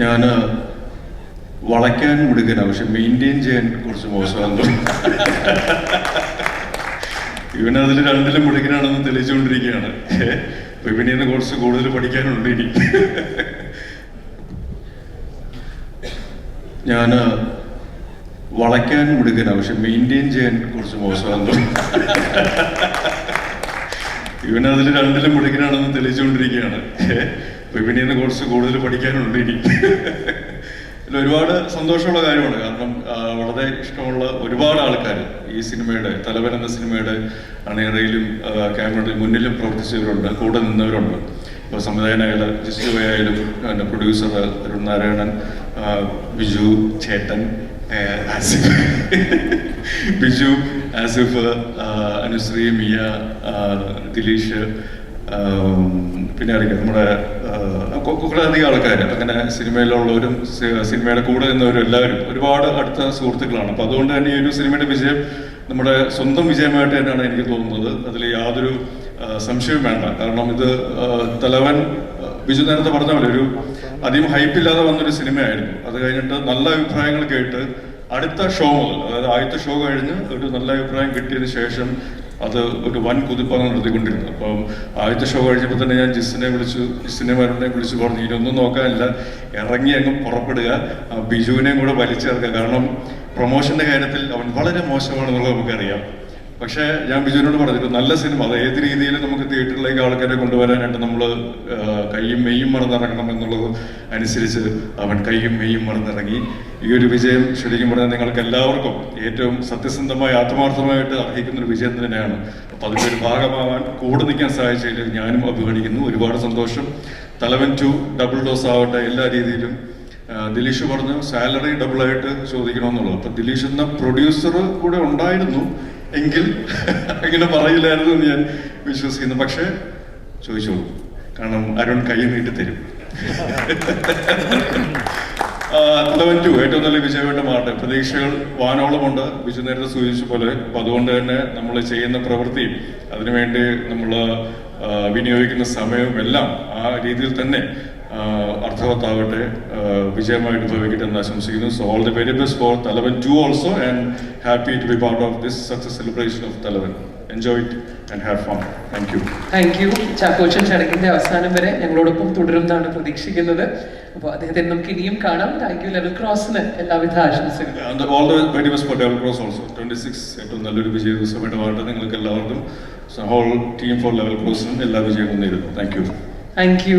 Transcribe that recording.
ഞാൻ വളയ്ക്കാൻ മിടുക്കനാണ് പക്ഷെ മെയിന്റെയിൻ ചെയ്യാൻ കുറച്ച് മോശമാണെന്ന് ഇവൻ അതിൽ രണ്ടിലും മിടുക്കനാണെന്ന് തെളിയിച്ചുകൊണ്ടിരിക്കുകയാണ്. അപ്പൊ ഇവനെ കുറച്ച് കൂടുതൽ പഠിക്കാനുണ്ട് ഇനി. ഞാൻ വളയ്ക്കാൻ മിടുക്കനാണ് പക്ഷെ മെയിന്റെയിൻ ചെയ്യാൻ കുറച്ച് മോശമാണെന്ന് ഇവൻ അതിൽ രണ്ടിലും മിടുക്കനാണെന്ന് തെളിയിച്ചുകൊണ്ടിരിക്കുകയാണ്. അപ്പൊ കോഴ്സ് നിന്ന് കുറച്ച് കൂടുതൽ പഠിക്കാനുണ്ട് ഇനി. ഒരുപാട് സന്തോഷമുള്ള കാര്യമാണ്. കാരണം വളരെ ഇഷ്ടമുള്ള ഒരുപാട് ആൾക്കാർ ഈ സിനിമയുടെ തലവൻ എന്ന സിനിമയുടെ അണിയറയിലും ക്യാമറയിലും മുന്നിലും പ്രവർത്തിച്ചവരുണ്ട് കൂടെ നിന്നവരുണ്ട്. ഇപ്പോൾ സംവിധായകനായാലും ജിസ്റ്റു ആയാലും പിന്നെ പ്രൊഡ്യൂസർ അരുൺ നാരായണൻ ബിജു ചേട്ടൻ ആസിഫ്. ബിജു ആസിഫ് അനുശ്രീ മിയ ദിലീഷ് പിന്നെ അറിയാം നമ്മുടെ കുറേയധികം ആൾക്കാർ അങ്ങനെ സിനിമയിലുള്ളവരും സിനിമയുടെ കൂടെ നിന്നവരും എല്ലാവരും ഒരുപാട് അടുത്ത സുഹൃത്തുക്കളാണ്. അപ്പോൾ അതുകൊണ്ട് തന്നെ ഈ ഒരു സിനിമയുടെ വിജയം നമ്മുടെ സ്വന്തം വിജയമായിട്ട് തന്നെയാണ് എനിക്ക് തോന്നുന്നത്. അതിൽ യാതൊരു സംശയവും വേണ്ട. കാരണം ഇത് തലവൻ ബിജു നേരത്തെ പറഞ്ഞ പോലെ ഒരു അധികം ഹൈപ്പില്ലാതെ വന്നൊരു സിനിമയായിരുന്നു. അത് കഴിഞ്ഞിട്ട് നല്ല അഭിപ്രായങ്ങൾ കേട്ട് അടുത്ത ഷോ മുതൽ അതായത് ആദ്യത്തെ ഷോ കഴിഞ്ഞ് ഒരു നല്ല അഭിപ്രായം കിട്ടിയതിന് ശേഷം അത് ഒരു വൻ കുതിപ്പാണ് നടത്തിക്കൊണ്ടിരുന്നത്. അപ്പം ആദ്യത്തെ ഷോ കഴിഞ്ഞപ്പോൾ തന്നെ ഞാൻ ജിസിനെ വിളിച്ചു ജിസിനെ വരുണിനെ വിളിച്ചു പറഞ്ഞു ഇതൊന്നും നോക്കാനില്ല. ഇറങ്ങി അങ്ങ് പുറപ്പെടുക. ബിജുവിനെയും കൂടെ വലിച്ചേർക്കുക കാരണം പ്രൊമോഷന്റെ കാര്യത്തിൽ അവൻ വളരെ മോശമാണെന്നുള്ളത് നമുക്കറിയാം. പക്ഷേ ഞാൻ ബിജുവിനോട് പറഞ്ഞിരുന്നു നല്ല സിനിമ അത് ഏത് രീതിയിൽ നമുക്ക് തിയേറ്ററിലേക്ക് ആൾക്കാരെ കൊണ്ടുവരാനായിട്ട് നമ്മൾ കൈയും മെയ്യും മറന്നിറങ്ങണം എന്നുള്ളത് അനുസരിച്ച് അവൻ കൈയും മെയ്യും മറന്നിറങ്ങി. ഈ ഒരു വിജയം ശരിക്കും പറഞ്ഞാൽ നിങ്ങൾക്ക് എല്ലാവർക്കും ഏറ്റവും സത്യസന്ധമായി ആത്മാർത്ഥമായിട്ട് അർഹിക്കുന്ന ഒരു വിജയം തന്നെയാണ്. അപ്പൊ അതിന്റെ ഒരു ഭാഗമാവാൻ കൂടെ നിൽക്കാൻ സഹായിച്ചതിൽ ഞാനും അഭിമാനിക്കുന്നു. ഒരുപാട് സന്തോഷം. തലവൻ ടു ഡബിൾ ഡോസ് ആവട്ടെ എല്ലാ രീതിയിലും ദിലീഷ് പറഞ്ഞു സാലറി ഡബിൾ ആയിട്ട് ചോദിക്കണമെന്നുള്ളത്. അപ്പൊ ദിലീഷ് എന്ന പ്രൊഡ്യൂസർ കൂടെ ഉണ്ടായിരുന്നു എങ്കിൽ അങ്ങനെ പറയില്ലായിരുന്നു എന്ന് ഞാൻ വിശ്വസിക്കുന്നു. പക്ഷേ ചോദിച്ചോളൂ. കാരണം അരുൺ കൈ നീട്ടി തരും. തലവൻ ടു ഏറ്റവും നല്ല വിജയമായിട്ട് പ്രതീക്ഷകൾ വാനോളമുണ്ട്. വിജു നേരത്തെ സൂചിപ്പിച്ച പോലെ. അപ്പൊ അതുകൊണ്ട് തന്നെ നമ്മൾ ചെയ്യുന്ന പ്രവൃത്തിയും അതിനുവേണ്ടി നമ്മൾ വിനിയോഗിക്കുന്ന സമയവും എല്ലാം ആ രീതിയിൽ തന്നെ അർത്ഥവത്താവട്ടെ വിജയമായി വിജയമായിട്ട് ഭവിക്കട്ടെ എന്ന് ആശംസിക്കുന്നു. So all the very best for Thalavan too also and happy to be part of this success celebration of Thalavan. Enjoy it and have fun thank you thank you Chackochan ചടങ്ങിന്റെ അവസാനം വരെ ഞങ്ങളോടൊപ്പം തുടരുമെന്നാണ് പ്രതീക്ഷിക്കുന്നത്. അപ്പോൾ അദ്ദേഹത്തെ നമുക്ക് ഇനിയും കാണാം. താങ്ക് യു ലെവൽ ക്രോസിന് എല്ലാവിധ ആശംസകളും. All the best for Level Cross also twenty six നല്ലൊരു വിജയ ദിവസമായിട്ട് മാറട്ടെ നിങ്ങൾക്ക് എല്ലാവർക്കും ഹോൾ ടീം ഫോർ ലെവൽ ക്രോസിനും എല്ലാ വിജയവും നേരുന്നു. Thank you thank U